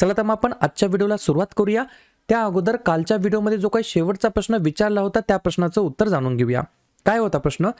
चला तर मग आपण आजच्या व्हिडिओला सुरुवात करूया. त्या अगोदर कालच्या व्हिडिओमध्ये जो काही शेवटचा प्रश्न विचारला होता त्या प्रश्नाचं उत्तर जाणून घेऊया. काय होता प्रश्न?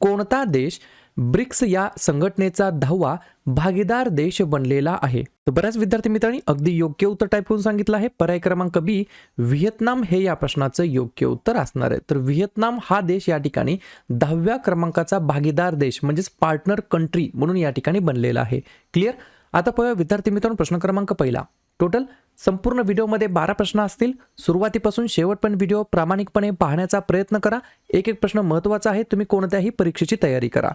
कोणता देश ब्रिक्स या संघटनेचा दहावा भागीदार देश बनलेला आहे? तर बऱ्याच विद्यार्थी मित्रांनी अगदी योग्य उत्तर टाईप करून सांगितलं आहे. पर्याय क्रमांक बी व्हिएतनाम हे या प्रश्नाचं योग्य उत्तर असणार आहे. तर व्हिएतनाम हा देश या ठिकाणी दहाव्या क्रमांकाचा भागीदार देश म्हणजेच पार्टनर कंट्री म्हणून या ठिकाणी बनलेला आहे. क्लिअर आता पाहूया विद्यार्थी मित्रांनो प्रश्न क्रमांक पहिला. टोटल संपूर्ण व्हिडिओमध्ये बारा प्रश्न असतील. सुरुवातीपासून शेवटपर्यंत व्हिडिओ प्रामाणिकपणे पाहण्याचा प्रयत्न करा. एक एक प्रश्न महत्त्वाचा आहे. तुम्ही कोणत्याही परीक्षेची तयारी करा.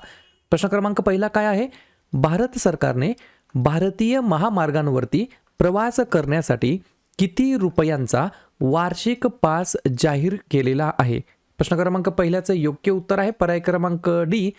प्रश्न क्रमांक पहिला काय आहे? भारत सरकारने भारतीय महामार्गांवरती प्रवास करण्यासाठी किती रुपयांचा वार्षिक पास जाहीर केलेला आहे? प्रश्न क्रमांक पहिल्याचं योग्य उत्तर आहे. पर्याय क्रमांक डी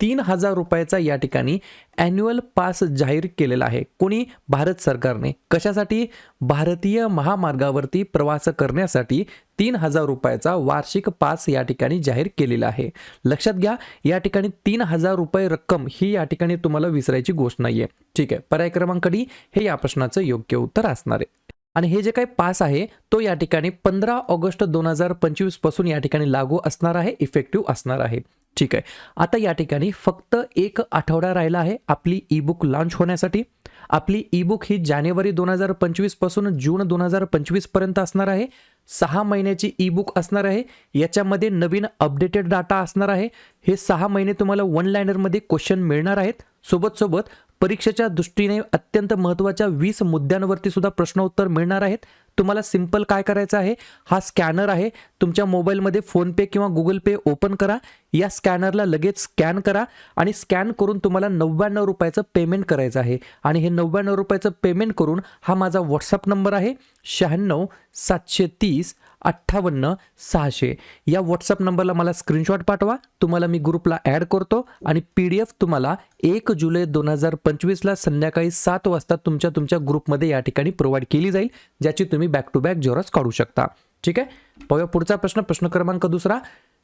तीन हजार रुपयाचा या ठिकाणी ॲन्युअल पास जाहीर केलेला आहे. कोणी? भारत सरकारने. कशासाठी? भारतीय महामार्गावरती प्रवास करण्यासाठी तीन हजार रुपयाचा वार्षिक पास या ठिकाणी जाहीर केलेला आहे. लक्षात घ्या या ठिकाणी तीन हजार रुपये रक्कम ही या ठिकाणी तुम्हाला विसरायची गोष्ट नाही आहे ठीक आहे पर्याय क्रमांक डी. हे या प्रश्नाचं योग्य उत्तर असणार आहे. आणि हे जे काही पास आहे तो या ठिकाणी पंधरा ऑगस्ट दोन हजार पंचवीसपासून या ठिकाणी लागू असणार आहे इफेक्टिव्ह असणार आहे. ठीक आहे. आता या ठिकाणी फक्त एक आठवडा राहिला आहे आपली ई बुक लॉन्च होण्यासाठी. आपली ई बुक ही जानेवारी दोन हजार पंचवीसपासून जून दोन हजार पंचवीसपर्यंत असणार आहे. सहा महिन्याची ई बुक असणार आहे. याच्यामध्ये नवीन अपडेटेड डाटा असणार आहे. हे सहा महिने तुम्हाला वन लायनरमध्ये क्वेश्चन मिळणार आहेत. सोबत सोबत परीक्षेच्या दृष्टीने अत्यंत महत्त्वाच्या वीस मुद्द्यांवरती सुद्धा प्रश्नोत्तर मिळणार आहेत. तुम्हाला सिंपल काय करायचं आहे? हा स्कॅनर आहे. तुमच्या मोबाईलमध्ये फोनपे किंवा गुगल पे ओपन करा. या स्कॅनरला लगेच स्कॅन करा आणि स्कॅन करून तुम्हाला नव्याण्णव रुपयाचं पेमेंट करायचं आहे. आणि हे नव्याण्णव रुपयाचं पेमेंट करून हा माझा व्हॉट्सअप नंबर आहे. शहाण्णव सातशे तीस अठ्ठावन्न सहाशे. या व्हॉट्सअप नंबरला मला स्क्रीनशॉट पाठवा. तुम्हाला मी ग्रुपला ॲड करतो आणि पी डी एफ तुम्हाला एक जुलै दोन हजार पंचवीसला संध्याकाळी सात वाजता तुमच्या तुमच्या ग्रुपमध्ये या ठिकाणी प्रोव्हाइड केली जाईल ज्याची तुम्ही बॅक टू बॅक झेरॉक्स काढू शकता. ठीक आहे? पाहूया पुढचा प्रश्न. प्रश्न क्रमांक दुसरा.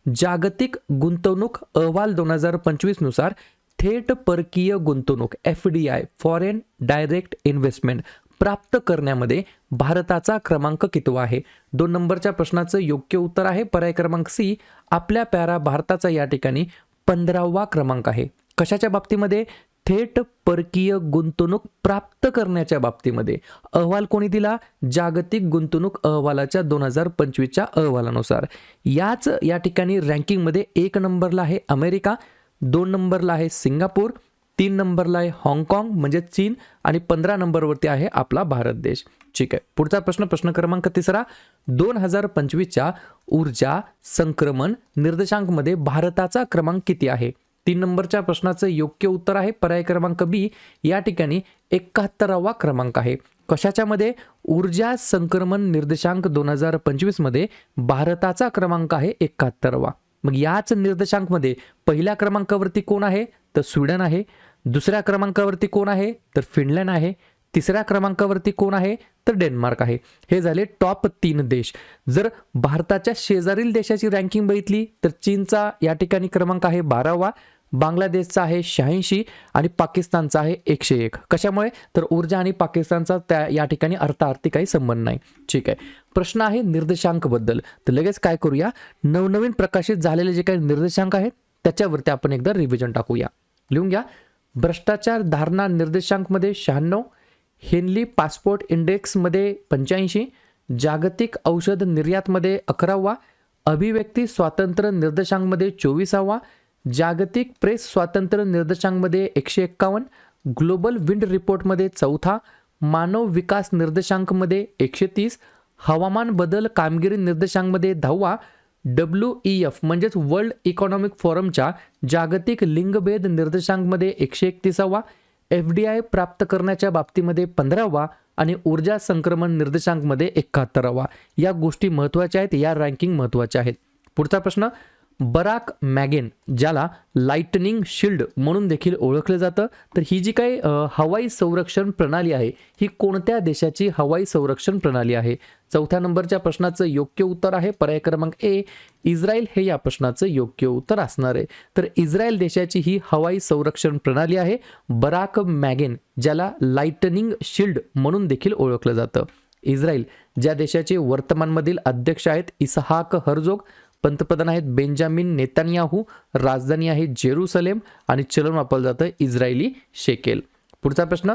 जागतिक गुंतवणूक अहवाल दोन हजार पंचवीसनुसार थेट परकीय गुंतवणूक F D I foreign direct investment प्राप्त करण्यामध्ये भारताचा क्रमांक कितवा आहे? दोन नंबरच्या प्रश्नाचं योग्य उत्तर आहे. पर्याय क्रमांक सी आपल्या प्यारा भारताचा या ठिकाणी पंधरावा क्रमांक आहे. कशाच्या बाबतीमध्ये? थेट परकीय गुंतवणूक प्राप्त करण्याच्या बाबतीमध्ये. अहवाल कोणी दिला? जागतिक गुंतवणूक अहवालाच्या दोन हजार पंचवीसच्या अहवालानुसार. याच या ठिकाणी रँकिंगमध्ये एक नंबरला आहे अमेरिका दोन नंबरला आहे सिंगापूर तीन नंबरला आहे हाँगकाँग म्हणजे चीन आणि पंधरा नंबरवरती आहे आपला भारत देश. ठीक आहे. पुढचा प्रश्न प्रश्न क्रमांक तिसरा. दोन हजार पंचवीसच्या ऊर्जा संक्रमण निर्देशांकमध्ये भारताचा क्रमांक किती आहे? तीन नंबरच्या प्रश्नाचं योग्य उत्तर आहे पर्याय क्रमांक बी. या ठिकाणी एकाहत्तरावा क्रमांक आहे. कशाच्यामध्ये? ऊर्जा संक्रमण निर्देशांक दोन हजार पंचवीसमध्ये भारताचा क्रमांक आहे एकाहत्तरावा. मग याच निर्देशांकमध्ये पहिल्या क्रमांकावरती कोण आहे? तर स्वीडन आहे. दुसऱ्या क्रमांकावरती कोण आहे? तर फिनलँड आहे. तिसऱ्या क्रमांकावरती कोण आहे? तर डेन्मार्क आहे. हे झाले टॉप तीन देश. जर भारताच्या शेजारील देशाची रँकिंग बघितली तर चीनचा या ठिकाणी क्रमांक आहे बारावा बांगलादेशचा आहे शहाऐंशी आणि पाकिस्तानचा आहे एकशे एक. कशामुळे? तर ऊर्जा आणि पाकिस्तानचा त्या या ठिकाणी अर्थार्थी काही संबंध नाही. ठीक आहे. प्रश्न आहे निर्देशांकबद्दल तर लगेच काय करूया? नवनवीन प्रकाशित झालेले जे काही निर्देशांक आहेत त्याच्यावरती आपण एकदा रिव्हिजन टाकूया. लिहून घ्या. भ्रष्टाचार धारणा निर्देशांकमध्ये शहाण्णव हेनली पासपोर्ट इंडेक्समध्ये पंच्याऐंशी जागतिक औषध निर्यातमध्ये अकरावा अभिव्यक्ती स्वातंत्र्य निर्देशांकमध्ये चोवीसावा जागतिक प्रेस स्वातंत्र्य निर्देशांकमध्ये एकशे एक्कावन्न ग्लोबल विंड रिपोर्टमध्ये चौथा मानव विकास निर्देशांकमध्ये एकशे तीस हवामान बदल कामगिरी निर्देशांकमध्ये दहावा डब्ल्यू ई एफ म्हणजेच वर्ल्ड इकॉनॉमिक फोरमच्या जागतिक लिंगभेद निर्देशांकमध्ये एकशे एकतीसावा एफ डी आय प्राप्त करण्याच्या बाबतीमध्ये पंधरावा आणि ऊर्जा संक्रमण निर्देशांकमध्ये एकाहत्तरावा. या गोष्टी महत्त्वाच्या आहेत या रँकिंग महत्त्वाच्या आहेत. पुढचा प्रश्न बराक मॅगेन ज्याला लाइटनिंग शिल्ड म्हणून देखील ओळखलं जातं तर ही जी काही हवाई संरक्षण प्रणाली आहे ही कोणत्या देशाची हवाई संरक्षण प्रणाली आहे? चौथ्या नंबरच्या प्रश्नाचं योग्य उत्तर आहे. पर्याय क्रमांक ए इस्रायल हे या प्रश्नाचं योग्य उत्तर असणार आहे. तर इस्रायल देशाची ही हवाई संरक्षण प्रणाली आहे. बराक मॅगेन ज्याला लाइटनिंग शिल्ड म्हणून देखील ओळखलं जातं. इस्रायल ज्या देशाचे वर्तमानमधील अध्यक्ष आहेत इसहाक हरजोग पंतप्रधान आहेत बेंजामिन नेतान्याहू राजधानी आहे जेरुसलेम आणि चलन वापरलं जातं इस्रायली शेकेल. पुढचा प्रश्न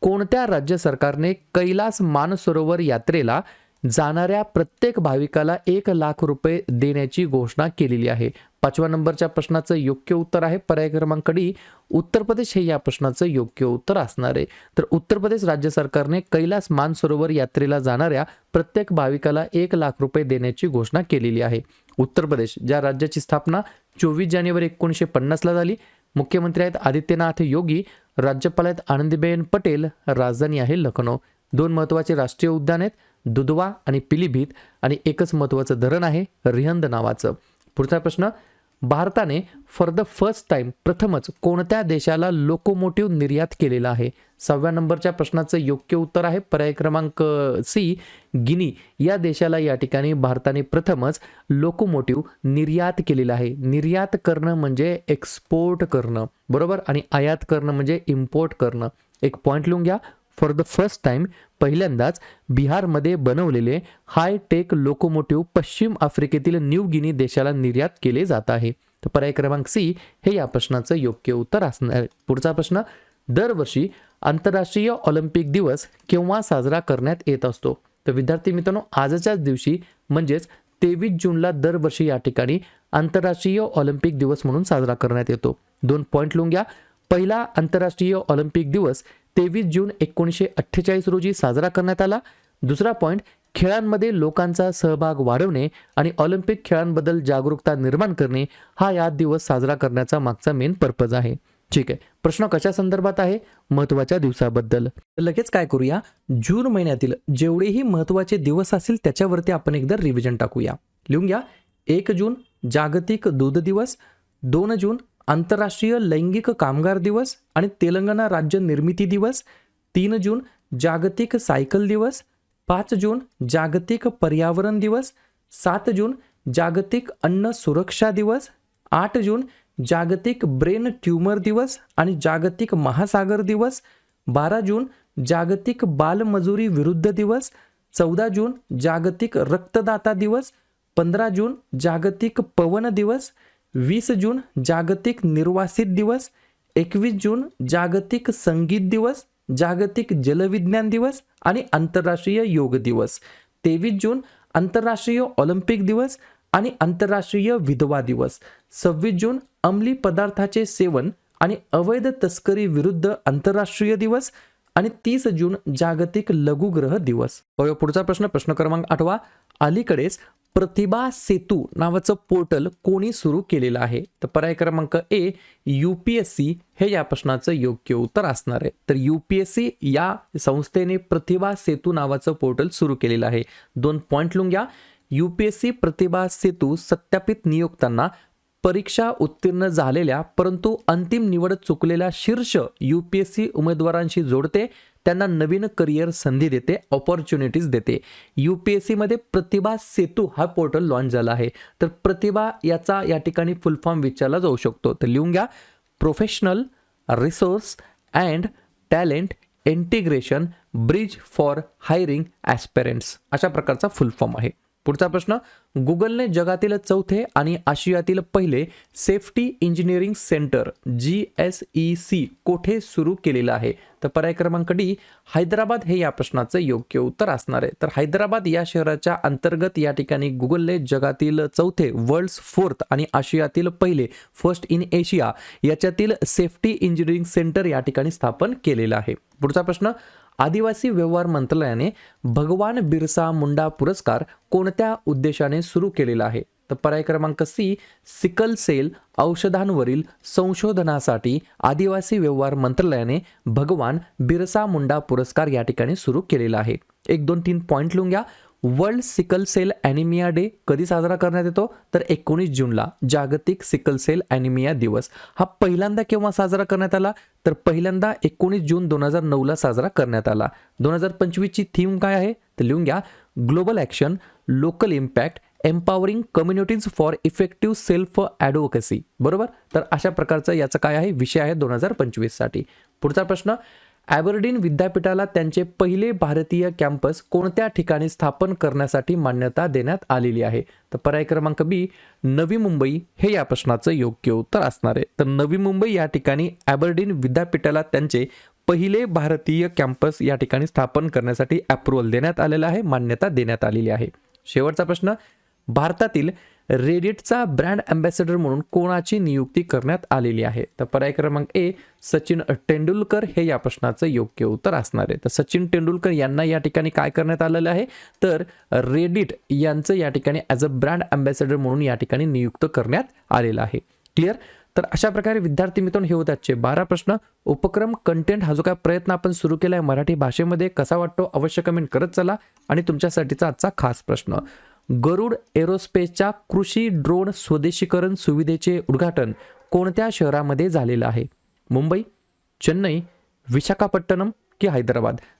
कोणत्या राज्य सरकारने कैलास मानसरोवर यात्रेला जाणाऱ्या प्रत्येक भाविकाला एक लाख रुपये देण्याची घोषणा केलेली आहे. पाचव्या नंबरच्या प्रश्नाचं योग्य उत्तर आहे. पर्याय क्रमांक डी उत्तर प्रदेश हे या प्रश्नाचं योग्य उत्तर असणार आहे. तर उत्तर प्रदेश राज्य सरकारने कैलास मानसरोवर यात्रेला जाणाऱ्या प्रत्येक भाविकाला एक लाख रुपये देण्याची घोषणा केलेली आहे. उत्तर प्रदेश ज्या राज्याची स्थापना चोवीस जानेवारी एकोणीसशे पन्नासला झाली मुख्यमंत्री आहेत आदित्यनाथ योगी राज्यपाल आहेत आनंदीबेन पटेल राजधानी आहे लखनौ. दोन महत्त्वाचे राष्ट्रीय उद्यान आहेत. दुधवा आणि पिलीभीत आणि एकच महत्त्वाचं धरण आहे रिहंद नावाचं. पुढचा प्रश्न भारताने फॉर द फर्स्ट टाइम प्रथमच कोणत्या देशाला लोकोमोटिव्ह निर्यात केलेला आहे? सहाव्या नंबरच्या प्रश्नाचं योग्य उत्तर आहे पर्याय क्रमांक सी गिनी. या देशाला या ठिकाणी भारताने प्रथमच लोकोमोटिव्ह निर्यात केलेलं आहे. निर्यात करणं म्हणजे एक्सपोर्ट करणं. बरोबर? आणि आयात करणं म्हणजे इम्पोर्ट करणं. एक पॉईंट लिहून घ्या. फॉर द फर्स्ट टाइम पहिल्यांदाच बिहारमध्ये बनवलेले हाय टेक लोकोमोटिव्ह पश्चिम आफ्रिकेतील न्यू गिनी देशाला निर्यात केले जात आहे. तर पर्याय क्रमांक सी हे या प्रश्नाचं योग्य उत्तर असणार. आहे पुढचा प्रश्न दरवर्षी आंतरराष्ट्रीय ऑलिम्पिक दिवस केव्हा साजरा करण्यात येत असतो? तर विद्यार्थी मित्रांनो आजच्याच दिवशी म्हणजेच तेवीस जूनला दरवर्षी या ठिकाणी आंतरराष्ट्रीय ऑलिम्पिक दिवस म्हणून साजरा करण्यात येतो. दोन पॉईंट लिहून घ्या. पहिला आंतरराष्ट्रीय ऑलिम्पिक दिवस तेवीस जून एकोणीसशे अठ्ठेचाळीस रोजी साजरा करण्यात आला. दुसरा पॉईंट खेळांमध्ये लोकांचा सहभाग वाढवणे आणि ऑलिम्पिक खेळांबद्दल जागरूकता निर्माण करणे हा या दिवस साजरा करण्याचा मागचा मेन पर्पज आहे. ठीक आहे. प्रश्न कशा संदर्भात आहे? महत्त्वाच्या दिवसाबद्दल. लगेच काय करूया? जून महिन्यातील जेवढेही महत्त्वाचे दिवस असतील त्याच्यावरती आपण एकदा रिव्हिजन टाकूया. लिहून घ्या. एक जून जागतिक दूध दिवस दोन जून आंतरराष्ट्रीय लैंगिक कामगार दिवस आणि तेलंगणा राज्य निर्मिती दिवस तीन जून जागतिक सायकल दिवस पाच जून जागतिक पर्यावरण दिवस सात जून जागतिक अन्न सुरक्षा दिवस आठ जून जागतिक ब्रेन ट्यूमर दिवस आणि जागतिक महासागर दिवस बारा जून जागतिक बालमजुरी विरुद्ध दिवस चौदा जून जागतिक रक्तदाता दिवस पंधरा जून जागतिक पवन दिवस वीस जून जागतिक निर्वासित दिवस एकवीस जून जागतिक संगीत दिवस जागतिक जलविज्ञान दिवस आणि आंतरराष्ट्रीय योग दिवस तेवीस जून आंतरराष्ट्रीय ऑलिम्पिक दिवस आणि आंतरराष्ट्रीय विधवा दिवस सव्वीस जून अंमली पदार्थाचे सेवन आणि अवैध तस्करी विरुद्ध आंतरराष्ट्रीय दिवस आणि तीस जून जागतिक लघुग्रह दिवस. पुढचा प्रश्न प्रश्न क्रमांक आठवा. अलीकडेच प्रतिभा सेतू नावाचं पोर्टल कोणी सुरू केलेलं आहे? तर पर्याय क्रमांक A U P S C. हे या प्रश्नाचं योग्य उत्तर असणार आहे. तर यू पी एस सी या संस्थेने प्रतिभा सेतू नावाचं पोर्टल सुरू केलेलं आहे. दोन पॉईंट लिहून घ्या. U P S C Pratibha Setu सत्यापित नियुक्तांना परीक्षा उत्तीर्ण झालेल्या परंतु अंतिम निवड चुकलेल्या शीर्ष यू पी एस सी उमेदवारांशी जोडते. त्यांना नवीन करिअर संधी देते ऑपॉर्च्युनिटीज देते. यू पी एस सीमध्ये प्रतिभा सेतू हा पोर्टल लॉन्च झाला आहे. तर प्रतिभा याचा या ठिकाणी फुल फॉर्म विचारला जाऊ शकतो. तर लिहून घ्या professional resource and talent integration bridge for hiring aspirants अशा प्रकारचा फुल फॉर्म आहे. पुढचा प्रश्न गुगलने जगातील चौथे आणि आशियातील पहिले safety engineering centre G S E C कोठे सुरू केलेलं आहे? तर पर्याय क्रमांक डी हैदराबाद हे या प्रश्नाचं योग्य उत्तर असणार आहे. तर हैदराबाद या शहराच्या अंतर्गत या ठिकाणी गुगलने जगातील चौथे वर्ल्ड्स फोर्थ आणि आशियातील पहिले फर्स्ट इन एशिया याच्यातील सेफ्टी इंजिनिअरिंग सेंटर या ठिकाणी स्थापन केलेलं आहे. पुढचा प्रश्न आदिवासी व्यवहार मंत्रालयाने भगवान बिरसा मुंडा पुरस्कार कोणत्या उद्देशाने सुरू केलेला आहे? तर पर्याय क्रमांक सी सिकल सेल औषधांवरील संशोधनासाठी आदिवासी व्यवहार मंत्रालयाने भगवान बिरसा मुंडा पुरस्कार या ठिकाणी सुरू केलेला आहे. एक दोन तीन पॉईंट लिहून घ्या. World sickle cell anaemia day कधी साजरा करण्यात येतो? तर एकोणीस जूनला जागतिक सिकल सेल ॲनिमिया दिवस. हा पहिल्यांदा केव्हा साजरा करण्यात आला? तर पहिल्यांदा एकोणीस जून दोन हजार नऊला साजरा करण्यात आला. दोन हजार पंचवीसची थीम काय आहे? तर लिहून घ्या. Global action local impact empowering communities for effective self advocacy. बरोबर? तर अशा प्रकारचा याचा काय आहे? विषय आहे दोन हजार पंचवीससाठी. पुढचा प्रश्न ॲबर्डीन विद्यापीठाला त्यांचे पहिले भारतीय कॅम्पस कोणत्या ठिकाणी स्थापन करण्यासाठी मान्यता देण्यात आलेली आहे? तर पर्याय क्रमांक बी नवी मुंबई हे या प्रश्नाचं योग्य उत्तर असणार आहे. तर नवी मुंबई या ठिकाणी ॲबर्डीन विद्यापीठाला त्यांचे पहिले भारतीय कॅम्पस या ठिकाणी स्थापन करण्यासाठी अप्रुव्हल देण्यात आलेलं आहे मान्यता देण्यात आलेली आहे. शेवटचा प्रश्न भारतातील रेडिटचा ब्रँड अँबॅसेडर म्हणून कोणाची नियुक्ती करण्यात आलेली आहे? तर पर्याय क्रमांक ए सचिन तेंडुलकर. हे या प्रश्नाचं योग्य उत्तर असणार आहे. तर सचिन तेंडुलकर यांना या ठिकाणी काय करण्यात आलेलं आहे? तर रेडिट यांचं या ठिकाणी ॲज अ ब्रँड अँबॅसेडर म्हणून या ठिकाणी नियुक्त करण्यात आलेलं आहे. क्लिअर तर अशा प्रकारे विद्यार्थी मित्रांनो हे होते आजचे बारा प्रश्न. उपक्रम कंटेंट हा जो काय प्रयत्न आपण सुरू केला आहे मराठी भाषेमध्ये कसा वाटतो अवश्य कमेंट करत चला. आणि तुमच्यासाठीचा आजचा खास प्रश्न. गरुड एरोस्पेसच्या कृषी ड्रोन स्वदेशीकरण सुविधेचे उद्घाटन कोणत्या शहरामध्ये झालेलं आहे? मुंबई चेन्नई विशाखापट्टणम की हैदराबाद?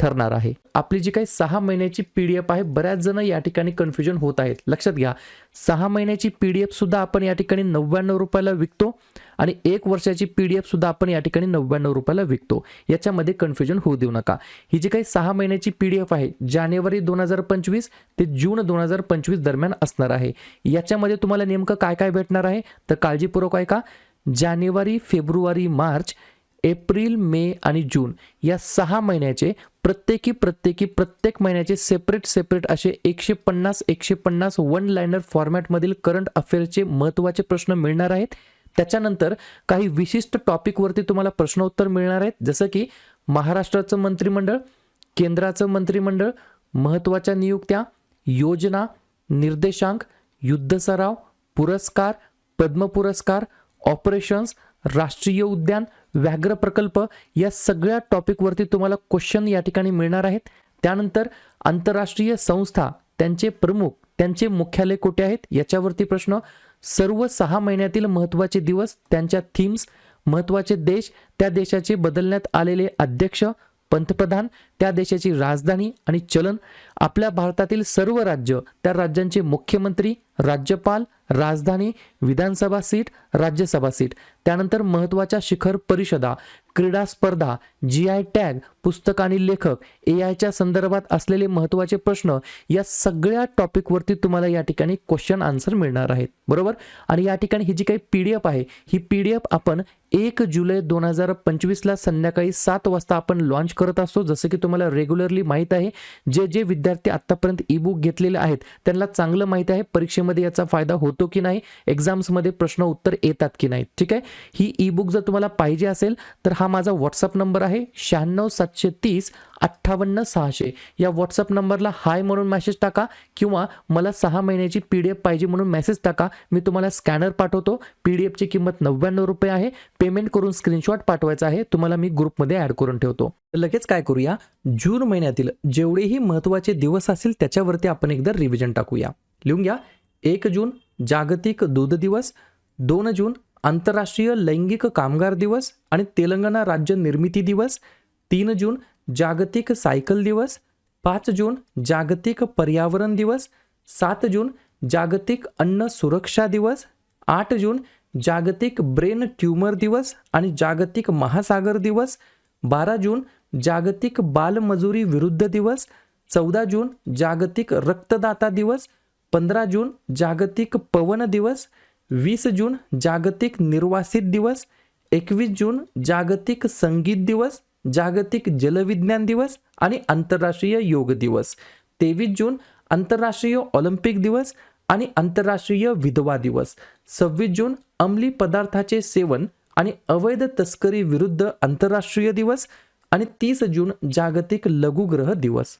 ठरणार आहे. आपली जी काही सहा महिन्याची पी डी एफ आहे बऱ्याच जण या ठिकाणी कन्फ्युजन होत आहेत. लक्षात घ्या सहा महिन्याची पी डी एफ सुद्धा आपण या ठिकाणी नव्याण्णव रुपयाला विकतो आणि एक वर्षाची पी डी एफ सुद्धा आपण या ठिकाणी नव्याण्णव रुपयाला विकतो. याच्यामध्ये कन्फ्युजन होऊ देऊ नका. ही जी काही सहा महिन्याची पी डी एफ आहे जानेवारी दोन हजार पंचवीस ते जून दोन हजार पंचवीस दरम्यान असणार आहे. याच्यामध्ये तुम्हाला नेमकं काय काय भेटणार आहे? तर काळजीपूर्वक आहे का जानेवारी फेब्रुवारी मार्च एप्रिल मे आणि जून या सहा महिन्याचे प्रत्येकी प्रत्येकी प्रत्येक महिन्याचे सेपरेट सेपरेट असे एकशे पन्नास एकशे पन्नास वन लायनर फॉर्मॅटमधील करंट अफेअर्सचे महत्त्वाचे प्रश्न मिळणार आहेत. त्याच्यानंतर काही विशिष्ट टॉपिकवरती तुम्हाला प्रश्नोत्तर मिळणार आहेत. जसं की महाराष्ट्राचं मंत्रिमंडळ केंद्राचं मंत्रिमंडळ महत्त्वाच्या नियुक्त्या योजना निर्देशांक युद्ध सराव पुरस्कार पद्म पुरस्कार ऑपरेशन्स राष्ट्रीय उद्यान व्याघ्र प्रकल्प या सगळ्या टॉपिकवरती तुम्हाला क्वेश्चन या ठिकाणी मिळणार आहेत. त्यानंतर आंतरराष्ट्रीय संस्था त्यांचे प्रमुख त्यांचे मुख्यालय कुठे आहेत? याच्यावरती प्रश्न. सर्व सहा महिन्यातील महत्त्वाचे दिवस त्यांच्या थीम्स महत्त्वाचे देश त्या देशाचे बदलण्यात आलेले अध्यक्ष पंतप्रधान त्या देशाची राजधानी आणि चलन आपल्या भारतातील सर्व राज्य त्या राज्यांचे मुख्यमंत्री राज्यपाल राजधानी विधानसभा सीट राज्यसभा सीट त्यानंतर महत्त्वाच्या शिखर परिषदा क्रीडा स्पर्धा जी आय टॅग पुस्तक आणि लेखक ए आयच्या संदर्भात असलेले महत्त्वाचे प्रश्न या सगळ्या टॉपिकवरती तुम्हाला या ठिकाणी क्वेश्चन आन्सर मिळणार आहेत. बरोबर? आणि या ठिकाणी ही जी काही पी डी एफ आहे ही पी डी एफ आपण एक जुलै दोन हजार पंचवीसला संध्याकाळी सात वाजता आपण लॉन्च करत असतो. जसं की तुम्हाला रेग्युलरली माहीत आहे जे जे विद्यार्थी आत्तापर्यंत ई बुक घेतलेले आहेत त्यांना चांगलं माहीत आहे परीक्षेमध्ये याचा फायदा होतो की नाही एक्झाम्समध्ये प्रश्न उत्तर येतात की नाही. ठीक आहे? ही ई बुक जर तुम्हाला पाहिजे असेल तर हा माझा व्हॉट्सअप नंबर आहे शहाण्णव सातशे तीस अठ्ठावन्न सहाशे. या व्हॉट्सअप नंबरला हाय म्हणून मेसेज टाका किंवा मला सहा महिन्याची पी डी एफ पाहिजे म्हणून मेसेज टाका. मी तुम्हाला स्कॅनर पाठवतो. पी डी एफची किंमत नव्याण्णव रुपये आहे. पेमेंट करून स्क्रीनशॉट पाठवायचा आहे. तुम्हाला मी ग्रुपमध्ये ॲड करून ठेवतो. लगेच काय करूया? जून महिन्यातील जेवढेही महत्त्वाचे दिवस असतील त्याच्यावरती आपण एकदा रिव्हिजन टाकूया. लिहून घ्या. एक जून जागतिक दूध दिवस. दोन जून आंतरराष्ट्रीय लैंगिक कामगार दिवस आणि तेलंगणा राज्य निर्मिती दिवस तीन जून जागतिक सायकल दिवस पाच जून जागतिक पर्यावरण दिवस सात जून जागतिक अन्न सुरक्षा दिवस आठ जून जागतिक ब्रेन ट्यूमर दिवस आणि जागतिक महासागर दिवस बारा जून जागतिक बालमजुरी विरुद्ध दिवस चौदा जून जागतिक रक्तदाता दिवस पंधरा जून जागतिक पवन दिवस वीस जून जागतिक निर्वासित दिवस एकवीस जून जागतिक संगीत दिवस जागतिक जलविज्ञान दिवस आणि आंतरराष्ट्रीय योग दिवस तेवीस जून आंतरराष्ट्रीय ऑलिम्पिक दिवस आणि आंतरराष्ट्रीय विधवा दिवस सव्वीस जून अंमली पदार्थाचे सेवन आणि अवैध तस्करी विरुद्ध आंतरराष्ट्रीय दिवस आणि तीस जून जागतिक लघुग्रह दिवस.